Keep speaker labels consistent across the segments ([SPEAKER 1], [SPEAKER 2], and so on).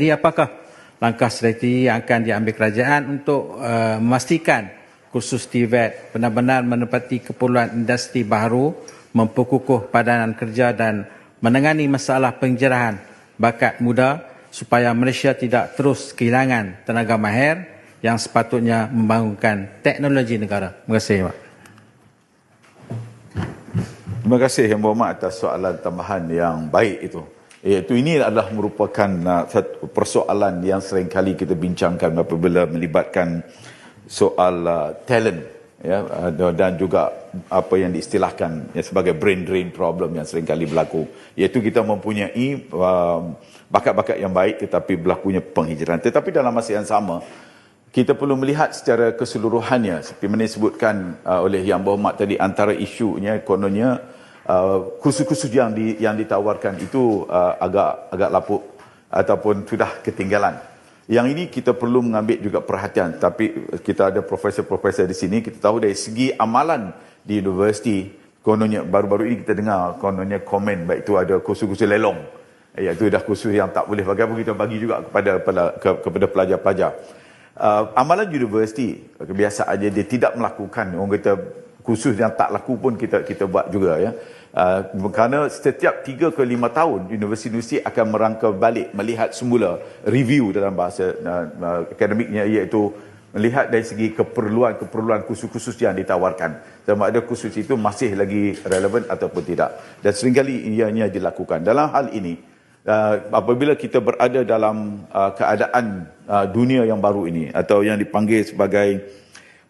[SPEAKER 1] Jadi apakah langkah strategi yang akan diambil kerajaan untuk uh, memastikan kursus TVET benar-benar menepati keperluan industri baru, memperkukuh padanan kerja dan menangani masalah penjarahan bakat muda supaya Malaysia tidak terus kehilangan tenaga mahir yang sepatutnya membangunkan teknologi negara. Terima kasih, Pak.
[SPEAKER 2] Terima kasih Yang Berhormat atas soalan tambahan yang baik itu. Iaitu ini adalah merupakan uh, satu persoalan yang sering kali kita bincangkan apabila melibatkan soal uh, talent ya uh, dan juga apa yang diistilahkan ya, sebagai brain drain problem yang sering kali berlaku. Iaitu kita mempunyai uh, bakat-bakat yang baik tetapi berlakunya penghijraan. Tetapi dalam masa yang sama kita perlu melihat secara keseluruhannya. Seperti mana disebutkan uh, oleh yang berhormat tadi antara isunya kononnya Uh, kursus-kursus yang di, yang ditawarkan itu uh, agak agak lapuk ataupun sudah ketinggalan. Yang ini kita perlu mengambil juga perhatian. Tapi kita ada profesor-profesor di sini, kita tahu dari segi amalan di universiti, kononnya baru-baru ini kita dengar kononnya komen baik itu ada kursus-kursus lelong. Iaitu dah kursus yang tak boleh bagi apa kita bagi juga kepada kepada pelajar-pelajar. Uh, amalan universiti kebiasaannya dia tidak melakukan orang kata khusus yang tak laku pun kita kita buat juga ya. Uh, kerana setiap 3 ke 5 tahun universiti-universiti akan merangka balik melihat semula review dalam bahasa uh, uh, akademiknya iaitu melihat dari segi keperluan-keperluan khusus-khusus yang ditawarkan. Sama ada khusus itu masih lagi relevan ataupun tidak. Dan seringkali ianya dilakukan. Dalam hal ini uh, apabila kita berada dalam uh, keadaan uh, dunia yang baru ini atau yang dipanggil sebagai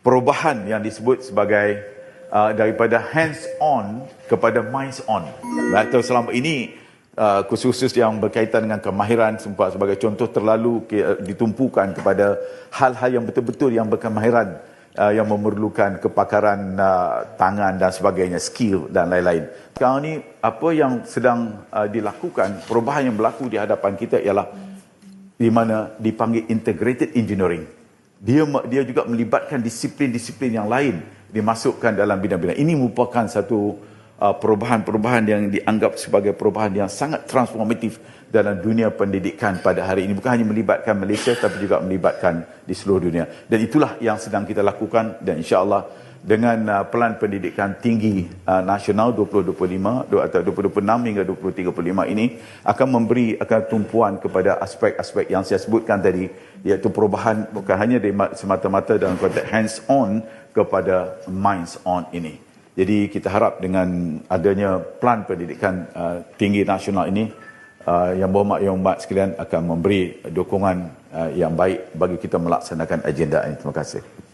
[SPEAKER 2] perubahan yang disebut sebagai uh, daripada hands on kepada minds on. Atau selama ini uh, khusus-khusus yang berkaitan dengan kemahiran sempat sebagai contoh terlalu uh, ditumpukan kepada hal-hal yang betul-betul yang berkemahiran uh, yang memerlukan kepakaran uh, tangan dan sebagainya, skill dan lain-lain. Sekarang ini apa yang sedang uh, dilakukan, perubahan yang berlaku di hadapan kita ialah di mana dipanggil integrated engineering. Dia dia juga melibatkan disiplin-disiplin yang lain dimasukkan dalam bidang-bidang. Ini merupakan satu uh, perubahan-perubahan yang dianggap sebagai perubahan yang sangat transformatif dalam dunia pendidikan pada hari ini. Bukan hanya melibatkan Malaysia tapi juga melibatkan di seluruh dunia. Dan itulah yang sedang kita lakukan dan insya-Allah dengan uh, pelan pendidikan tinggi uh, nasional 2025 atau 2026 hingga 2035 ini akan memberi akan tumpuan kepada aspek-aspek yang saya sebutkan tadi iaitu perubahan bukan hanya semata-mata dalam konteks hands on kepada minds on ini. Jadi kita harap dengan adanya plan pendidikan uh, tinggi nasional ini uh, yang berhormat yang umat sekalian akan memberi dukungan uh, yang baik bagi kita melaksanakan agenda ini. Terima kasih.